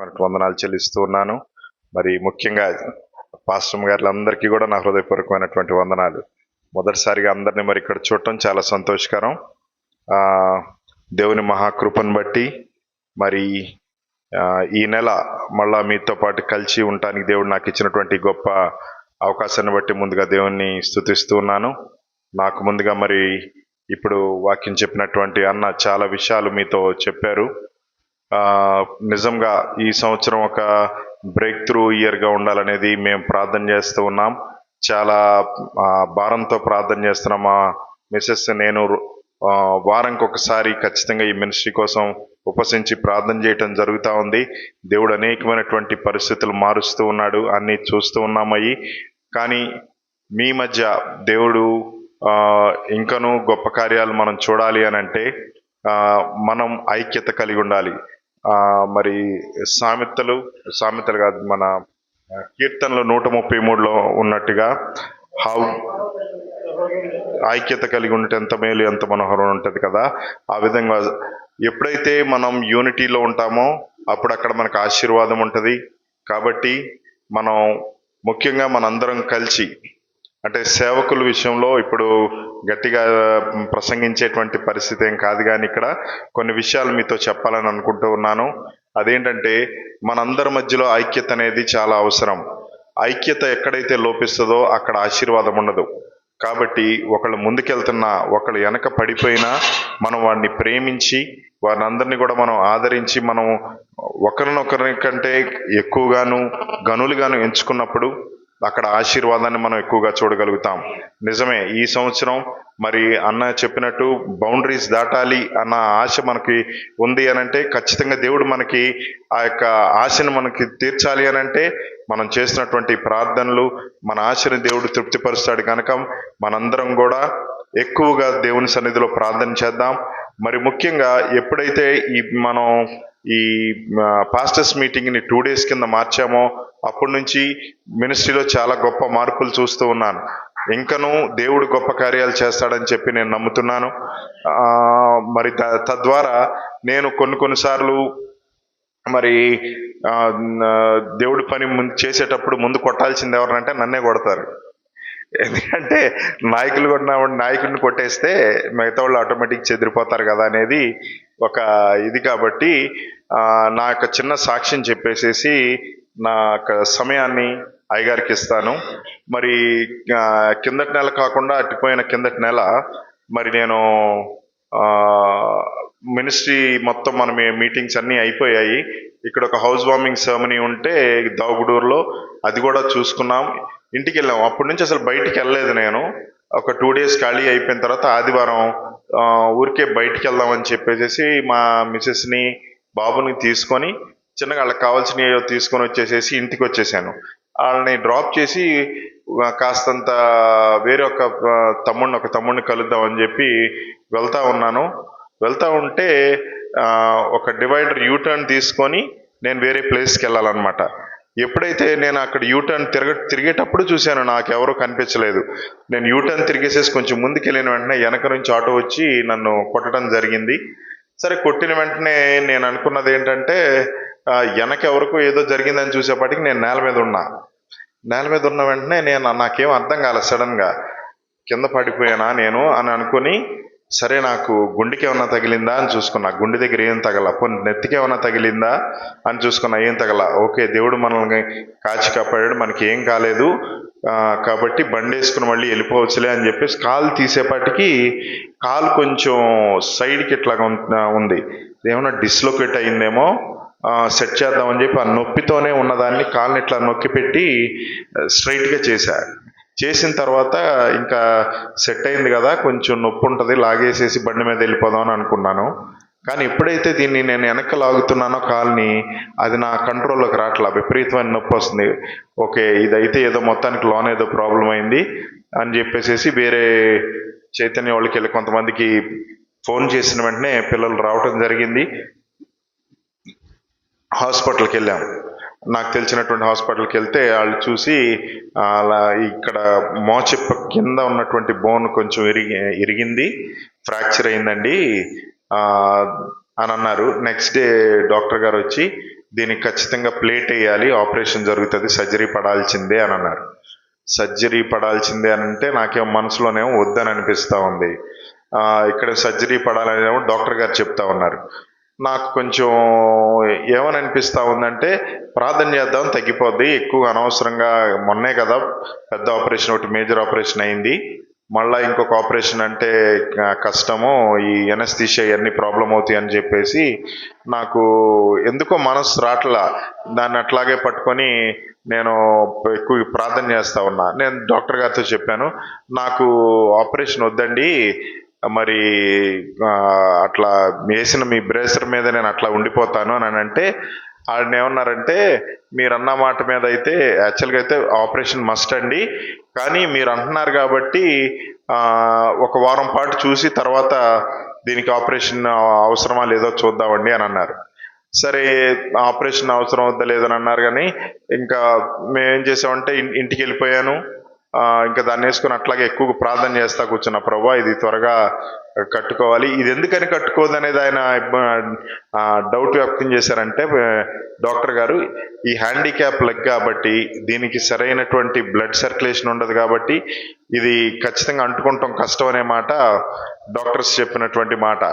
మనకు వందనాలు చెల్లిస్తూ ఉన్నాను. మరి ముఖ్యంగా పాస్టమ్ గారులందరికీ కూడా నా హృదయపూర్వకమైనటువంటి వందనాలు. మొదటిసారిగా అందరిని మరి ఇక్కడ చూడటం చాలా సంతోషకరం. దేవుని మహాకృపను బట్టి మరి ఈ నెల మళ్ళా మీతో పాటు కలిసి ఉండటానికి దేవుడు నాకు ఇచ్చినటువంటి గొప్ప అవకాశాన్ని బట్టి ముందుగా దేవుణ్ణి స్తుతిస్తూ ఉన్నాను. నాకు ముందుగా మరి ఇప్పుడు వాక్యం చెప్పినటువంటి అన్న చాలా విషయాలు మీతో చెప్పారు. నిజంగా ఈ సంవత్సరం ఒక బ్రేక్ త్రూ ఇయర్గా ఉండాలనేది మేము ప్రార్థన చేస్తూ ఉన్నాం. చాలా భారంతో ప్రార్థన చేస్తున్నాం మా మిస్సెస్ నేను ఆ, వారానికి ఒకసారి ఖచ్చితంగా ఈ మినిస్ట్రీ కోసం ఉపసించి ప్రార్థన చేయటం జరుగుతూ ఉంది. దేవుడు అనేకమైనటువంటి పరిస్థితులు మారుస్తూ ఉన్నాడు అన్నీ చూస్తూ ఉన్నామయ్యి. కానీ మీ మధ్య దేవుడు ఇంకనూ గొప్ప కార్యాలు మనం చూడాలి అని అంటే మనం ఐక్యత కలిగి ఉండాలి. మరి సామెతలు సామెతలు కాదు మన కీర్తనలు నూట ముప్పై మూడులో ఉన్నట్టుగా హౌ ఐక్యత కలిగి ఉంటే ఎంత మేలు ఎంత మనోహరం ఉంటుంది కదా? ఆ విధంగా ఎప్పుడైతే మనం యూనిటీలో ఉంటామో అప్పుడు అక్కడ మనకు ఆశీర్వాదం ఉంటుంది. కాబట్టి మనం ముఖ్యంగా మనందరం కలిసి అంటే సేవకుల విషయంలో ఇప్పుడు గట్టిగా ప్రసంగించేటువంటి పరిస్థితి ఏం కాదు కానీ ఇక్కడ కొన్ని విషయాలు మీతో చెప్పాలని అనుకుంటూ ఉన్నాను. అదేంటంటే మనందరి మధ్యలో ఐక్యత అనేది చాలా అవసరం. ఐక్యత ఎక్కడైతే లోపిస్తుందో అక్కడ ఆశీర్వాదం ఉండదు. కాబట్టి ఒకళ్ళు ముందుకెళ్తున్నా ఒకళ్ళు వెనక పడిపోయినా మనం వాడిని ప్రేమించి వారిని అందరినీ కూడా మనం ఆదరించి మనం ఒకరినొకరి కంటే ఎక్కువగాను గనులుగాను ఎంచుకున్నప్పుడు అక్కడ ఆశీర్వాదాన్ని మనం ఎక్కువగా చూడగలుగుతాం. నిజమే ఈ సంవత్సరం మరి అన్న చెప్పినట్టు బౌండరీస్ దాటాలి అన్న ఆశ మనకి ఉంది అని అంటే ఖచ్చితంగా దేవుడు మనకి ఆ యొక్క ఆశను మనకి తీర్చాలి అని అంటే మనం చేసినటువంటి ప్రార్థనలు మన ఆశని దేవుడు తృప్తిపరుస్తాడు కనుక మనందరం కూడా ఎక్కువగా దేవుని సన్నిధిలో ప్రార్థన చేద్దాం. మరి ముఖ్యంగా ఎప్పుడైతే ఈ మనం ఈ పాస్టర్స్ మీటింగ్ని టూ డేస్ కింద మార్చామో అప్పటి నుంచి మినిస్ట్రీలో చాలా గొప్ప మార్పులు చూస్తూ ఉన్నాను. ఇంకనూ దేవుడు గొప్ప కార్యాలు చేస్తాడని చెప్పి నేను నమ్ముతున్నాను. మరి తద్వారా నేను కొన్ని కొన్నిసార్లు మరి దేవుడి పని ముందు చేసేటప్పుడు ముందు కొట్టాల్సింది ఎవరంటే నన్నే కొడతారు. ఎందుకంటే నాయకులు కొట్టిన నాయకుడిని కొట్టేస్తే మిగతా వాళ్ళు ఆటోమేటిక్ చెదిరిపోతారు కదా అనేది ఒక ఇది కాబట్టి నా యొక్క చిన్న సాక్ష్యం చెప్పేసేసి నా యొక్క సమయాన్ని అయ్యగారికి ఇస్తాను. మరి కిందటి నెల కాకుండా అట్టిపోయిన కిందటి నెల మరి నేను మినిస్ట్రీ మొత్తం మన మీటింగ్స్ అన్నీ అయిపోయాయి. ఇక్కడ ఒక హౌస్ వార్మింగ్ సెరమనీ ఉంటే దావుగూడూరులో అది కూడా చూసుకున్నాం. ఇంటికి వెళ్ళాం. అప్పటి నుంచి అసలు బయటికి వెళ్ళలేదు నేను. ఒక టూ డేస్ ఖాళీ అయిపోయిన తర్వాత ఆదివారం ఊరికే బయటికి వెళ్దామని చెప్పేసి మా మిసెస్ని బాబుని తీసుకొని చిన్నగా వాళ్ళకి కావాల్సినవి తీసుకొని వచ్చేసేసి ఇంటికి వచ్చేసాను. వాళ్ళని డ్రాప్ చేసి కాస్తంత వేరే ఒక తమ్ముడిని ఒక తమ్ముడిని కలుద్దామని చెప్పి వెళ్తా ఉన్నాను. వెళ్తా ఉంటే ఒక డివైడర్ యూటర్న్ తీసుకొని నేను వేరే ప్లేస్కి వెళ్ళాలన్నమాట. ఎప్పుడైతే నేను అక్కడ యూటర్న్ తిరగ తిరిగేటప్పుడు చూశాను నాకు ఎవరూ కనిపించలేదు. నేను యూటర్న్ తిరిగేసేసి కొంచెం ముందుకు వెళ్ళిన వెంటనే వెనక నుంచి ఆటో వచ్చి నన్ను కొట్టడం జరిగింది. సరే కొట్టిన వెంటనే నేను అనుకున్నది ఏంటంటే వెనకెవరకు ఏదో జరిగిందని చూసేపాటికి నేను నేల మీద ఉన్నా. నేల మీద ఉన్న వెంటనే నేను నాకేం అర్థం కాలేదు సడన్గా. కింద పడిపోయానా నేను అని అనుకుని సరే నాకు గుండెకి ఏమన్నా తగిలిందా అని చూసుకున్నా. గుండె దగ్గర ఏం తగల? పోనీ నెత్తికి ఏమన్నా తగిలిందా అని చూసుకున్నా. ఏం తగల? ఓకే దేవుడు మనల్ని కాచి కాపాడాడు మనకి ఏం కాలేదు కాబట్టి బండి వేసుకుని మళ్ళీ వెళ్ళిపోవచ్చులే అని చెప్పేసి కాలు తీసేపాటికి కాలు కొంచెం సైడ్కి ఇట్లాగా ఉం- ఉంది. ఏమైనా డిస్లొకేట్ అయిందేమో సెట్ చేద్దామని చెప్పి ఆ నొప్పితోనే ఉన్నదాన్ని కాలుని ఇట్లా నొక్కి పెట్టి స్ట్రైట్గా చేశా. చేసిన తర్వాత ఇంకా సెట్ అయింది కదా కొంచెం నొప్పి ఉంటుంది లాగేసేసి బండి మీద వెళ్ళిపోదాం అని అనుకున్నాను. కానీ ఎప్పుడైతే దీన్ని నేను వెనక్కి లాగుతున్నానో కాల్ని అది నా కంట్రోల్లోకి రావట్లా విపరీతమైన నొప్పి వస్తుంది. ఓకే ఇదైతే ఏదో మొత్తానికి లోన్ ఏదో ప్రాబ్లం అయింది అని చెప్పేసేసి వేరే చైతన్య వాళ్ళకి వెళ్ళి కొంతమందికి ఫోన్ చేసిన వెంటనే పిల్లలు రావటం జరిగింది. హాస్పిటల్కి వెళ్ళాం. నాకు తెలిసినటువంటి హాస్పిటల్కి వెళ్తే వాళ్ళు చూసి అలా ఇక్కడ మోచెప్ప కింద ఉన్నటువంటి బోన్ కొంచెం ఇరిగి ఇరిగింది ఫ్రాక్చర్ అయిందండి. అని అన్నారు. నెక్స్ట్ డే డాక్టర్ గారు వచ్చి దీనికి ఖచ్చితంగా ప్లేట్ వేయాలి ఆపరేషన్ జరుగుతుంది సర్జరీ పడాల్సిందే అని అన్నారు. సర్జరీ పడాల్సిందే అని అంటే నాకేమో మనసులోనేమో వద్దని అనిపిస్తూ ఉంది. ఇక్కడ సర్జరీ పడాలనేమో డాక్టర్ గారు చెప్తా ఉన్నారు. నాకు కొంచెం ఏమని అనిపిస్తూ ఉందంటే ప్రార్థన చేద్దాం తగ్గిపోద్ది. ఎక్కువ అనవసరంగా మొన్నే కదా పెద్ద ఆపరేషన్ ఒకటి మేజర్ ఆపరేషన్ అయింది. మళ్ళీ ఇంకొక ఆపరేషన్ అంటే కష్టము ఈ ఎనస్థీషియా ఇవన్నీ ప్రాబ్లం అవుతాయి అని చెప్పేసి నాకు ఎందుకో మనసు రాట్లా. దాన్ని అట్లాగే పట్టుకొని నేను ఎక్కువ ప్రార్థన చేస్తా ఉన్నా. నేను డాక్టర్ గారితో చెప్పాను నాకు ఆపరేషన్ వద్దండి. మరి అట్లా వేసిన మీ బ్రేసర్ మీద నేను అట్లా ఉండిపోతాను అని అంటే ఆయన ఏమన్నారంటే మీరు అన్న మాట మీద అయితే యాక్చువల్గా అయితే ఆపరేషన్ మస్ట్ అండి. కానీ మీరు అంటున్నారు కాబట్టి ఒక వారం పాటు చూసి తర్వాత దీనికి ఆపరేషన్ అవసరమా లేదో చూద్దామండి అని అన్నారు. సరే ఆపరేషన్ అవసరం వద్దా లేదని అన్నారు కానీ ఇంకా మేమేం చేసామంటే ఇంటికి వెళ్ళిపోయాను. ఇంకా దాన్ని వేసుకుని అట్లాగే ఎక్కువ ప్రార్థన చేస్తా కూర్చున్న ప్రభా ఇది త్వరగా కట్టుకోవాలి. ఇది ఎందుకని కట్టుకోదు అనేది ఆయన డౌట్ వ్యక్తం చేశారంటే డాక్టర్ గారు ఈ హ్యాండిక్యాప్ లెగ్ కాబట్టి దీనికి సరైనటువంటి బ్లడ్ సర్క్యులేషన్ ఉండదు కాబట్టి ఇది ఖచ్చితంగా అంటుకుంటాం కష్టం అనే మాట డాక్టర్స్ చెప్పినటువంటి మాట.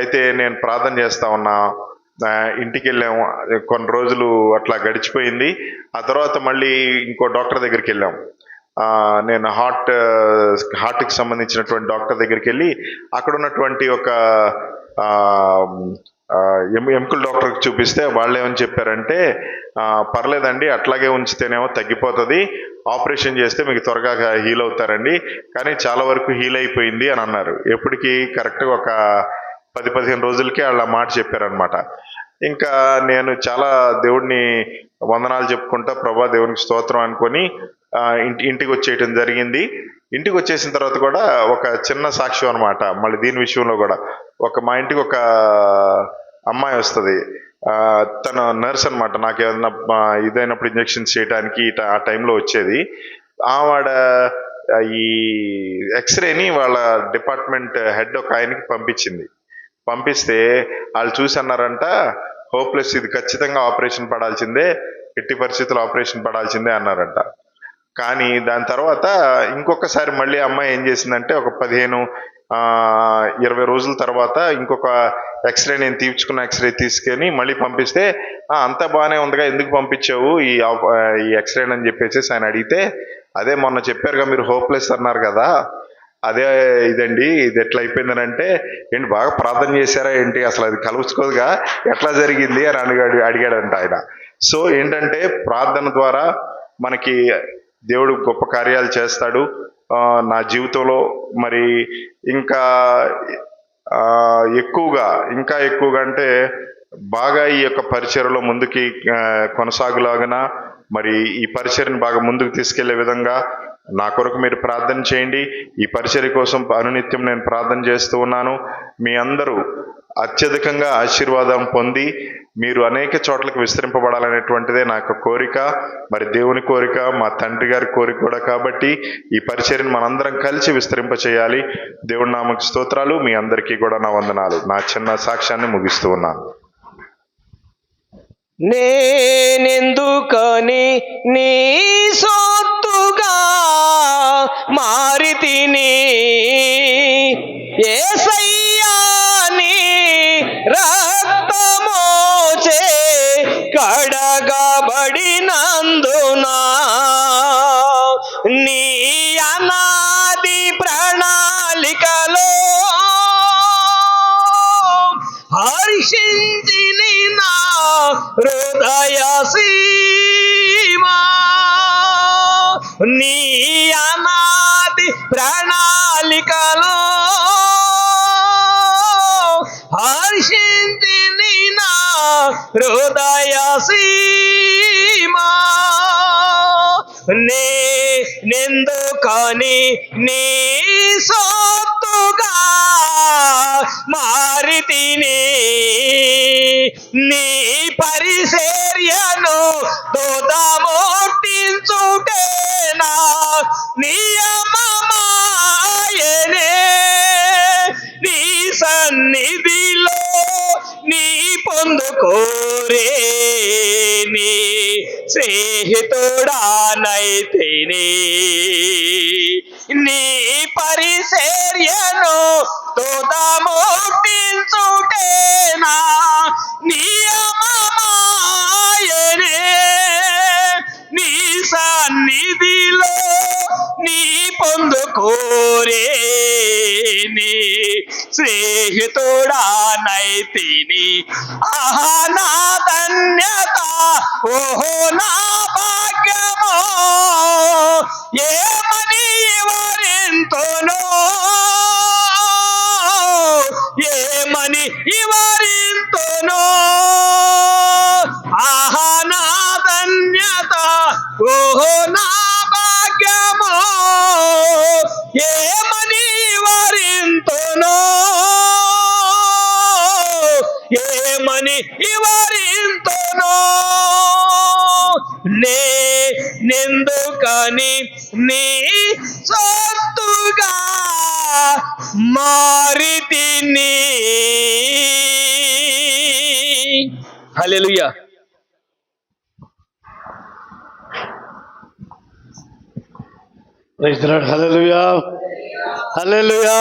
అయితే నేను ప్రార్థన చేస్తా ఉన్నా ఇంటికి వెళ్ళాము కొన్ని రోజులు అట్లా గడిచిపోయింది. ఆ తర్వాత మళ్ళీ ఇంకో డాక్టర్ దగ్గరికి వెళ్ళాం నేను హార్ట్ హార్ట్కి సంబంధించినటువంటి డాక్టర్ దగ్గరికి వెళ్ళి అక్కడ ఉన్నటువంటి ఒక ఎం ఎముకల డాక్టర్కి చూపిస్తే వాళ్ళు ఏమని చెప్పారంటే పర్లేదండి అట్లాగే ఉంచితేనేమో తగ్గిపోతుంది ఆపరేషన్ చేస్తే మీకు త్వరగా హీల్ అవుతారండి కానీ చాలా వరకు హీల్ అయిపోయింది అని అన్నారు. ఎప్పటికీ కరెక్ట్గా ఒక పది పదిహేను రోజులకి వాళ్ళ మాట చెప్పారనమాట ఇంకా నేను చాలా దేవుడిని వందనాలు చెప్పుకుంటా ప్రభా దేవునికి స్తోత్రం అనుకొని ఇంటి ఇంటికి వచ్చేయటం జరిగింది. ఇంటికి వచ్చేసిన తర్వాత కూడా ఒక చిన్న సాక్ష్యం అనమాట మళ్ళీ దీని విషయంలో కూడా. ఒక మా ఇంటికి ఒక అమ్మాయి వస్తుంది. తన నర్స్ అనమాట నాకు ఏదైనా ఇదైనప్పుడు ఇంజెక్షన్స్ చేయడానికి ఆ టైంలో వచ్చేది. ఆవిడ ఈ ఎక్స్రేని వాళ్ళ డిపార్ట్మెంట్ హెడ్ ఒక ఆయనకి పంపించింది. పంపిస్తే వాళ్ళు చూసి అన్నారంట హోప్లెస్ ఇది ఖచ్చితంగా ఆపరేషన్ పడాల్సిందే ఎట్టి పరిస్థితులు ఆపరేషన్ పడాల్సిందే అన్నారంట. కానీ దాని తర్వాత ఇంకొకసారి మళ్ళీ అమ్మాయి ఏం చేసిందంటే ఒక పదిహేను ఇరవై రోజుల తర్వాత ఇంకొక ఎక్స్రే నేను తీర్చుకున్న ఎక్స్రే తీసుకొని మళ్ళీ పంపిస్తే అంతా బాగానే ఉందిగా ఎందుకు పంపించావు ఈ ఆ, ఈ ఎక్స్రే అని చెప్పేసి ఆయన అడిగితే అదే మొన్న చెప్పారుగా మీరు హోప్లెస్ అన్నారు కదా అదే ఇదండి ఇది ఎట్లా అయిపోయిందని అంటే ఏంటి బాగా ప్రార్థన చేశారా ఏంటి? అసలు అది కలుసుకోదుగా? ఎట్లా జరిగింది అని అడిగాడు అడిగాడంట ఆయన. సో ఏంటంటే ప్రార్థన ద్వారా మనకి దేవుడు గొప్ప కార్యాలు చేస్తాడు. నా జీవితంలో మరి ఇంకా ఎక్కువగా ఇంకా ఎక్కువగా అంటే బాగా ఈ యొక్క పరిచయలో ముందుకి కొనసాగులాగన మరి ఈ పరిచయను బాగా ముందుకు తీసుకెళ్ళే విధంగా నా కొరకు మీరు ప్రార్థన చేయండి. ఈ పరిచర్య కోసం అనునిత్యం నేను ప్రార్థన చేస్తూ ఉన్నాను. మీ అందరూ అత్యధికంగా ఆశీర్వాదం పొంది మీరు అనేక చోట్లకు విస్తరింపబడాలనేటువంటిదే నా యొక్క కోరిక. మరి దేవుని కోరిక మా తండ్రి గారి కోరిక కూడా కాబట్టి ఈ పరిచర్ని మనందరం కలిసి విస్తరింప చేయాలి దేవుడి నామకు స్తోత్రాలు. మీ అందరికీ కూడా నా వందనాలు. నా చిన్న సాక్ష్యాన్ని ముగిస్తూ ఉన్నాను. నేనెందుకని నీ సో హృదయ సీమా నీ అనాది ప్రణాళికలో హర్షింది నా హృదయ సీమా నే నిందు నెందుకని నీ సొత్తుగా మారితిని. నీ పరిచర్యను దోదమోటించుటేనా నియమమాయనే. నీ సన్నిధిలో నీ పొందుకోరే నీ స్నేహితుడానైతిని. నీ పరిచర్యను తోదముట్టించుటేనా పొందుకోరే నీ స్నేహితుడానైతిని ఆహా నా ధన్యత ఓహో నా భాగ్యమో. ఏమని వివరింతును ఏమని వివరింతును నీ సొత్తుగా మారితిని. హల్లెలూయా. ప్రైజ్ హల్లెలూయా. హల్లెలూయా.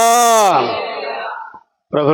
ప్రభు